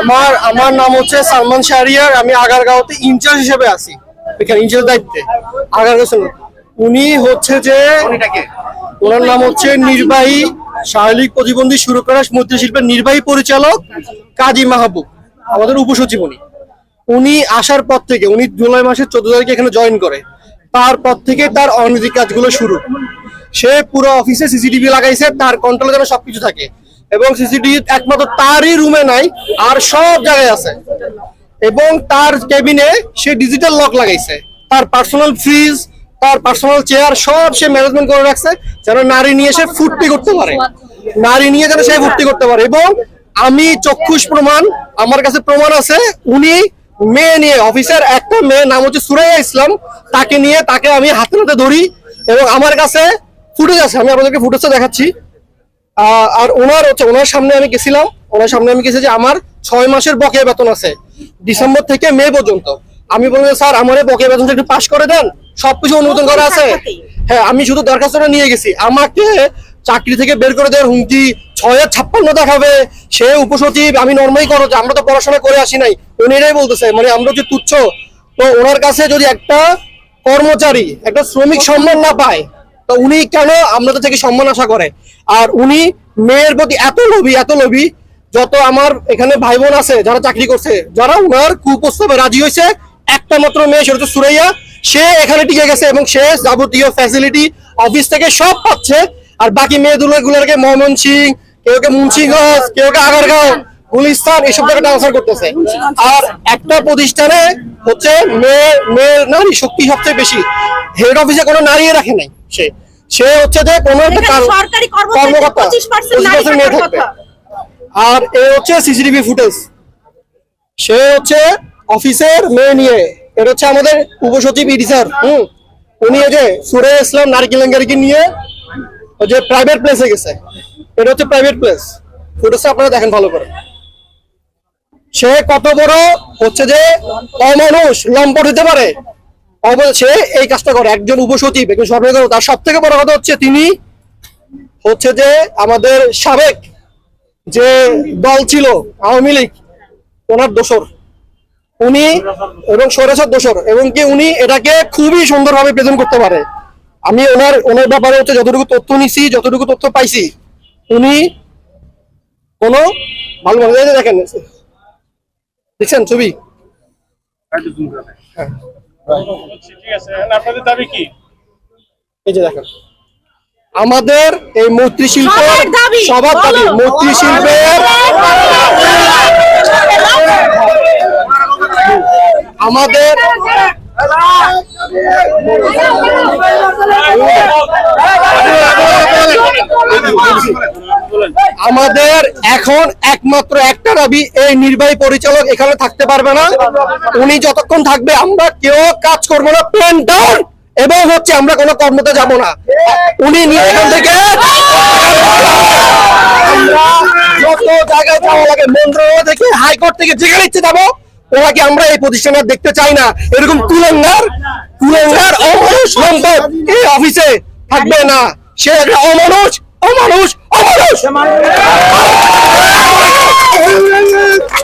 আমার আমার নাম হচ্ছে সালমান শাহরিয়ার আমি আগারগাঁওতে ইনচার্জ হিসেবে আছি। এখানে ইনচার্জ দায়িত্বে আগারগাঁও। উনি হচ্ছে যে ওনার নাম হচ্ছে নির্বাহী শারীরিক প্রতিবন্ধী সুরকার মৈত্রী শিল্পের নির্বাহী পরিচালক কাজী মাহবুব আমাদের উপসচিব উনি। উনি আসার পর থেকে উনি জুলাই মাসের চোদ্দ তারিখে এখানে জয়েন করে। তারপর থেকে তার অনৈতিক কাজগুলো শুরু। সে পুরো অফিসে সিসিটিভি লাগাইছে তার কন্ট্রোলে যেন সবকিছু থাকে। এবং সিসিটিভি একমাত্র তারই রুমে নাই, আর সব জায়গায় আছে। এবং তার কেবিনে সে ডিজিটাল লক লাগাইছে। তার পার্সোনাল ফ্রিজ তার পার্সোনাল চেয়ার সব সে ম্যানেজমেন্ট করে রাখছে, যেন নারী নিয়ে সে ফুর্তি করতে পারে। নারী নিয়ে যেন সে ফুর্তি করতে পারে। এবং আমি চক্ষুষ প্রমাণ, আমার কাছে প্রমাণ আছে, উনি মেয়ে নিয়ে অফিসের একটা মেয়ে, নাম হচ্ছে সুরাইয়া ইসলাম, তাকে নিয়ে, তাকে আমি হাতে হাতে ধরি, এবং আমার কাছে ফুটেজ আছে, আমি আপনাদেরকে ফুটেজটা দেখাচ্ছি। আর ওনার হচ্ছে ওনার সামনে আমি গেছিলাম ওনার সামনে আমি গেছি যে আমার ছয় মাসের বকেয়া বেতন আছে ডিসেম্বর থেকে মে পর্যন্ত। আমি বললাম স্যার আমার বকেয়া বেতনটা একটু পাস করে দেন সবকিছু অনুমোদন করা আছে। হ্যাঁ আমি শুধু দরখাস্তটা নিয়ে গেছি। আমাকে চাকরি থেকে বের করে দেওয়ার হুমকি ছয় ছাপ্পান্ন দেখাবে। সে উপসচিব আমি নর্মাই করো যে আমরা তো পড়াশোনা করে আসি নাই। উনি এটাই বলতেছে মানে আমরা যে তুচ্ছ। তো ওনার কাছে যদি একটা কর্মচারী একটা শ্রমিক সম্মান না পায় তো উনি কেন আমাদের থেকে সম্মান আশা করে? আর উনি মেয়ের প্রতি এত লোভী এত লোভী, যত আমার এখানে ভাই বোন আছে যারা চাকরি করছে, যারা উনার কুপ্রস্তাবে রাজি হয়েছে, একটা মাত্র মেয়ে, সেটা হচ্ছে সুরাইয়া, সে এখানে টিকে গেছে এবং সে যাবতীয় ফ্যাসিলিটি অফিস থেকে সব পাচ্ছে। আর বাকি মেয়েগুলো গুলোকে মোহাম্মদ সিং, কেউ কে মুন্সিগঞ্জ কেউ কে আগারগাঁও, গুলিস্তান এসব জায়গায় ট্রান্সফার করতেছে। আর একটা প্রতিষ্ঠানে হচ্ছে মেয়ে, মেয়ের নারী শক্তি সবচেয়ে বেশি। হেড অফিসে কোনো নারী রাখে নাই। সে সে হচ্ছে যে কোনো একটা সরকারি কর্মকর্তা 25% নারী 25% মেয়ে থাকবে। আর এ হচ্ছে সিসিটিভি ফুটেজ সে হচ্ছে অফিসের মেয়ে নিয়ে এটা হচ্ছে আমাদের উপসচিব ইডি স্যার হুম? উনি যে সুরে ইসলাম নারী কেলেঙ্কারিকে নিয়ে ওই যে প্রাইভেট প্লেসে গেছে। এটা হচ্ছে প্রাইভেট প্লেস ফুটেজটা আপনারা দেখেন ভালো করে। সে কত বড় হচ্ছে যে অমানুষ লম্পট হতে পারে। অব- সে এই কাজটা করে একজন উপসচিব, একজন সরকারি। তার সব থেকে বড় কথা হচ্ছে তিনি হচ্ছে যে আমাদের সাবেক যে দল ছিল, আওয়ামী লীগ, ওনার দোসর উনি এবং সরেসার দোসর এবং কি উনি এটাকে খুবই সুন্দরভাবে প্রেজেন্ট করতে পারে। আমি ওনার ওনার ব্যাপারে হচ্ছে যতটুকু তথ্য নিছি, যতটুকু তথ্য পাইছি, উনি কোনো ভালো ভালো দেখেন। দেখছেন ছবি? এখন আপনাদের দাবি কি এই যে দেখেন আমাদের এই মৈত্রী শিল্প সবার দাবি। মৈত্রী শিল্পের আমাদের আমাদের এখন একমাত্র একটা দাবি, এই নির্বাহী পরিচালক এখানে থাকতে পারবে না। উনি যতক্ষণ থাকবে, আমরা কেউ কাজ করব না। পেন ডাউন এবং হচ্ছে আমরা কোনো কর্মতে যাব না। উনি নিয়ে এখান থেকে যত জায়গায় যাওয়া লাগে, মন্ত্রণালয় থেকে হাইকোর্ট থেকে যেখানে ইচ্ছে যাব ওনাকে আমরা এই প্রতিষ্ঠানে দেখতে চাই না? এরকম অমানুষ সম্পদ এই অফিসে থাকবে না। সে একটা অমানুষ অমানুষ অমানুষ